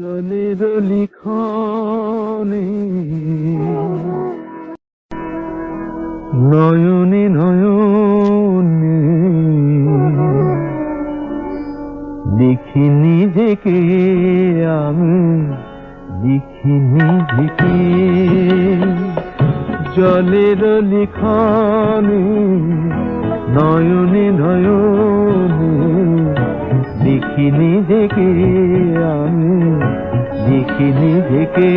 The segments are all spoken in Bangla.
জলের লিখনে। নয়নে নয়নে লিখি নিজেকে আমি লিখি নিজেকে জলের লিখনে। নয়নে নয়নে লিখি নিজেকে আমি লিখি নিজেকে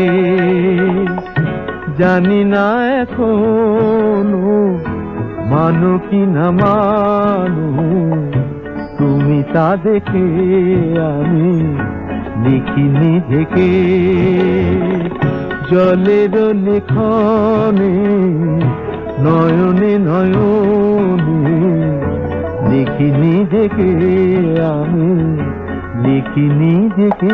জানি না এখনও মানো কি না মানো, তুমি তা দেখে আমি লিখি নিজেকে জলের লেখনে, নয়নে নয়নে লিখি নিজেকে আমি লিখি নিজেকে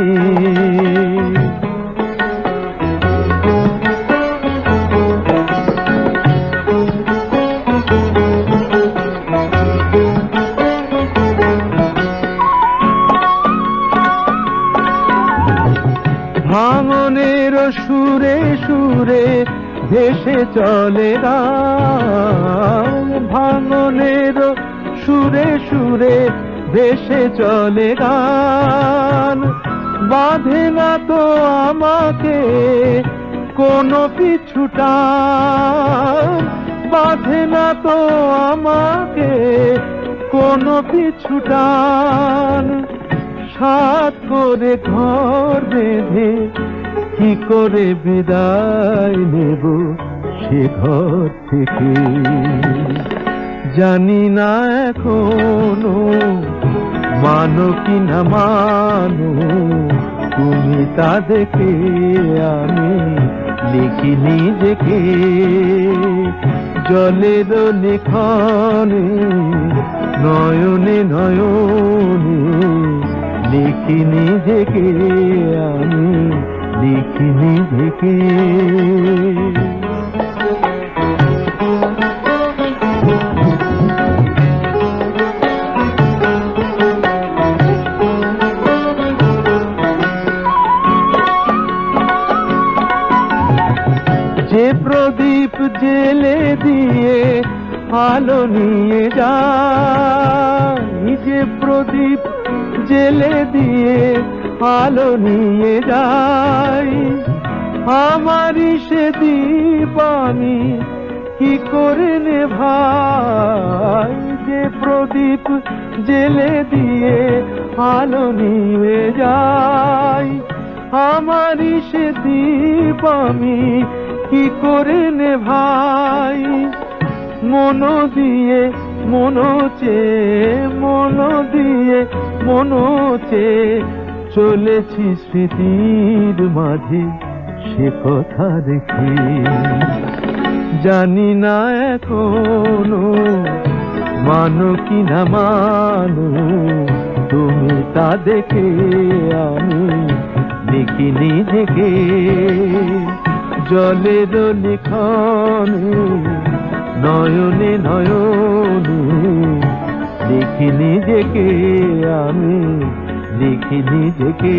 ভাঙনের সুরে সুরে ভেসে চলে গান ভাঙনের সুরে সুরে ভেসে চলে গান। বাঁধে না তো আমাকে কোনো পিছুটান। বাঁধে না তো আমাকে কোনো পিছুটান। সাত করে ঘর বেঁধে কি করে বিদায় নেব সে ঘর থেকে? জানি না এখনও মানো কি না মানো, তুমি তা দেখে আমি লিখি নিজেকে। জলের লিখনে নয়নে নয়নে লিখি নিজেকে, আমি লিখি নিজেকে। প্রদীপ জেলে দিয়ে আলো নিয়ে যে। প্রদীপ জেলে দিয়ে আলো নিয়ে যায় আমারই সে দীপ আমি কি করে নে ভাই যে প্রদীপ জেলে দিয়ে আলো নিয়ে যায় আমারই সে দীপ আমি কি করে নে ভাই? মন দিয়ে, মন মনোচে মন দিয়ে মনোচে চলেছি স্মৃতির মাঝে, সে কথা দেখি। জানি না এখনও মানো কি না মানো, তুমি তা দেখে আমি লিখি নিজেকে। জলের লিখনে নয়নে নয়নে লিখি নিজেকে আমি লিখি নিজেকে।